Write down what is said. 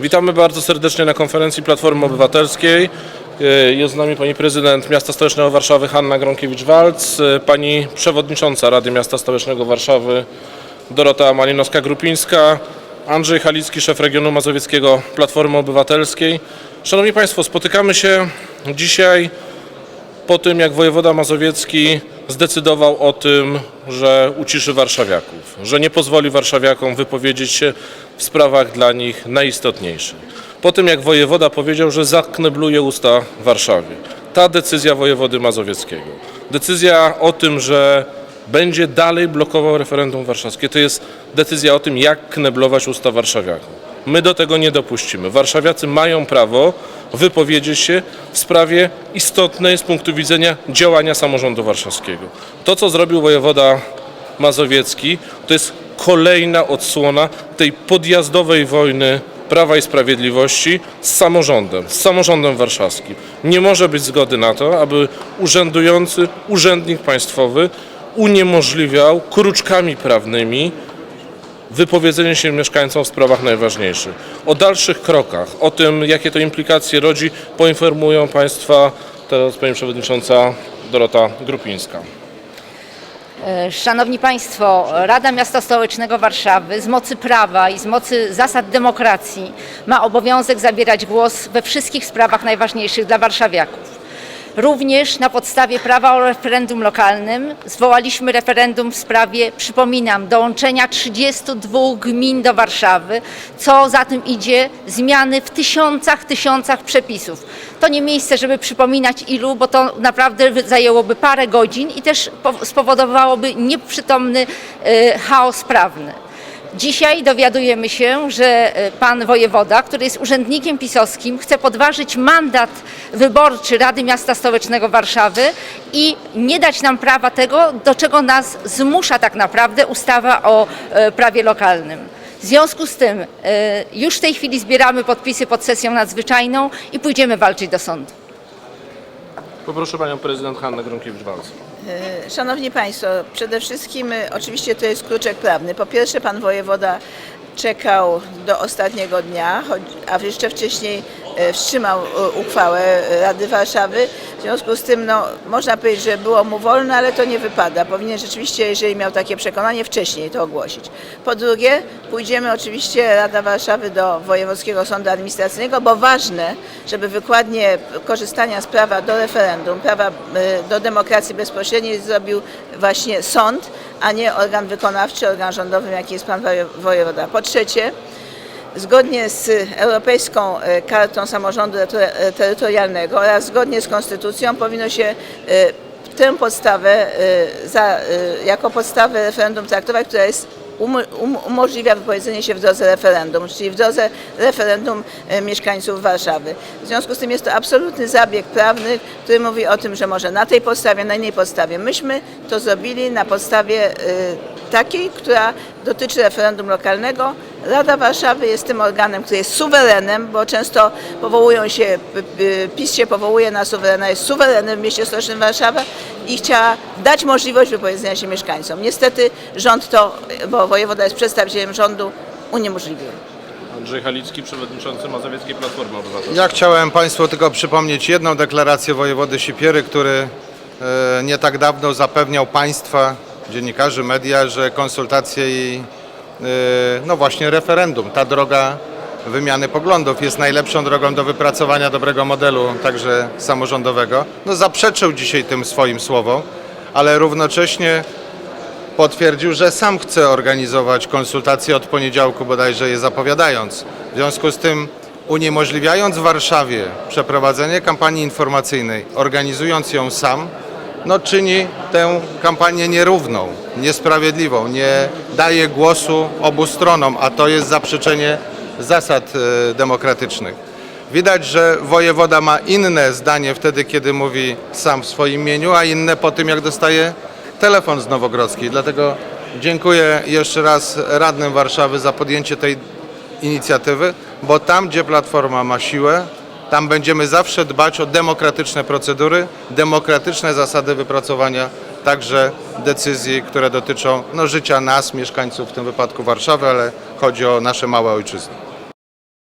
Witamy bardzo serdecznie na konferencji Platformy Obywatelskiej. E, Jest z nami pani prezydent Miasta Stołecznego Warszawy Hanna Gronkiewicz-Walc, e, pani przewodnicząca Rady Miasta Stołecznego Warszawy Dorota Malinowska-Grupińska, Andrzej Halicki, szef regionu mazowieckiego Platformy Obywatelskiej. Szanowni Państwo, spotykamy się dzisiaj po tym, jak wojewoda mazowiecki zdecydował o tym, że uciszy warszawiaków, że nie pozwoli warszawiakom wypowiedzieć się w sprawach dla nich najistotniejszych. Po tym, jak wojewoda powiedział, że zaknebluje usta Warszawie. Ta decyzja wojewody mazowieckiego, decyzja o tym, że będzie dalej blokował referendum warszawskie, to jest decyzja o tym, jak kneblować usta warszawiakom. My do tego nie dopuścimy. Warszawiacy mają prawo wypowiedzieć się w sprawie istotnej z punktu widzenia działania samorządu warszawskiego. To, co zrobił wojewoda mazowiecki, to jest kolejna odsłona tej podjazdowej wojny Prawa i Sprawiedliwości z samorządem, z samorządem warszawskim. Nie może być zgody na to, aby urzędujący urzędnik państwowy uniemożliwiał kruczkami prawnymi wypowiedzenie się mieszkańcom w sprawach najważniejszych. O dalszych krokach, o tym, jakie to implikacje rodzi, poinformują Państwa teraz Pani Przewodnicząca Dorota Grupińska. Szanowni Państwo, Rada Miasta Stołecznego Warszawy z mocy prawa i z mocy zasad demokracji ma obowiązek zabierać głos we wszystkich sprawach najważniejszych dla warszawiaków. Również na podstawie prawa o referendum lokalnym zwołaliśmy referendum w sprawie, przypominam, dołączenia 32 gmin do Warszawy, co za tym idzie zmiany w tysiącach, tysiącach przepisów. To nie miejsce, żeby przypominać ilu, bo to naprawdę zajęłoby parę godzin i też po- spowodowałoby nieprzytomny e, chaos prawny. Dzisiaj dowiadujemy się, że e, pan wojewoda, który jest urzędnikiem pisowskim, chce podważyć mandat wyborczy Rady Miasta Stołecznego Warszawy i nie dać nam prawa tego, do czego nas zmusza tak naprawdę ustawa o e, prawie lokalnym. W związku z tym e, już w tej chwili zbieramy podpisy pod sesją nadzwyczajną i pójdziemy walczyć do sądu. Poproszę Panią Prezydent Hannę Gronkiewicz-Walc. E, Szanowni Państwo, przede wszystkim e, oczywiście to jest kruczek prawny. Po pierwsze pan wojewoda czekał do ostatniego dnia, a jeszcze wcześniej wstrzymał e, uchwałę Rady Warszawy. W związku z tym no, można powiedzieć, że było mu wolno, ale to nie wypada. Powinien rzeczywiście, jeżeli miał takie przekonanie, wcześniej to ogłosić. Po drugie, pójdziemy oczywiście Rada Warszawy do Wojewódzkiego Sądu Administracyjnego, bo ważne, żeby wykładnie korzystania z prawa do referendum, prawa e, do demokracji bezpośredniej zrobił właśnie sąd, a nie organ wykonawczy, organ rządowy, jaki jest pan woje- wojewoda. Po trzecie, zgodnie z Europejską e, Kartą Samorządu e, Terytorialnego oraz zgodnie z Konstytucją powinno się e, tę podstawę za, jako podstawę referendum traktować, która jest um- umożliwia wypowiedzenie się w drodze referendum, czyli w drodze referendum mieszkańców Warszawy. W związku z tym jest to absolutny zabieg prawny, który mówi o tym, że może na tej podstawie, na innej podstawie. Myśmy to zrobili na podstawie takiej, która dotyczy referendum lokalnego. Rada Warszawy jest tym organem, który jest suwerenem, bo często powołują się, PiS się powołuje na suwerena, jest suwerenem w mieście stołecznym Warszawa i chciała dać możliwość wypowiedzenia się mieszkańcom. Niestety rząd to, bo wojewoda jest przedstawicielem rządu, uniemożliwił. Andrzej Halicki, Przewodniczący Mazowieckiej Platformy Obywatelskiej. Ja chciałem Państwu tylko przypomnieć jedną deklarację wojewody Sipiery, który e, nie tak dawno zapewniał Państwa, dziennikarzy, media, że konsultacje i no właśnie referendum, ta droga wymiany poglądów jest najlepszą drogą do wypracowania dobrego modelu, także samorządowego. No zaprzeczył dzisiaj tym swoim słowom, ale równocześnie potwierdził, że sam chce organizować konsultacje od poniedziałku bodajże je zapowiadając. W związku z tym uniemożliwiając Warszawie przeprowadzenie kampanii informacyjnej, organizując ją sam, no czyni tę kampanię nierówną, niesprawiedliwą, nie daje głosu obu stronom, a to jest zaprzeczenie zasad e, demokratycznych. Widać, że wojewoda ma inne zdanie wtedy, kiedy mówi sam w swoim imieniu, a inne po tym, jak dostaje telefon z Nowogrodzkiej. Dlatego dziękuję jeszcze raz radnym Warszawy za podjęcie tej inicjatywy, bo tam, gdzie Platforma ma siłę, tam będziemy zawsze dbać o demokratyczne procedury, demokratyczne zasady wypracowania także decyzji, które dotyczą no, życia nas, mieszkańców, w tym wypadku Warszawy, ale chodzi o nasze małe ojczyzny.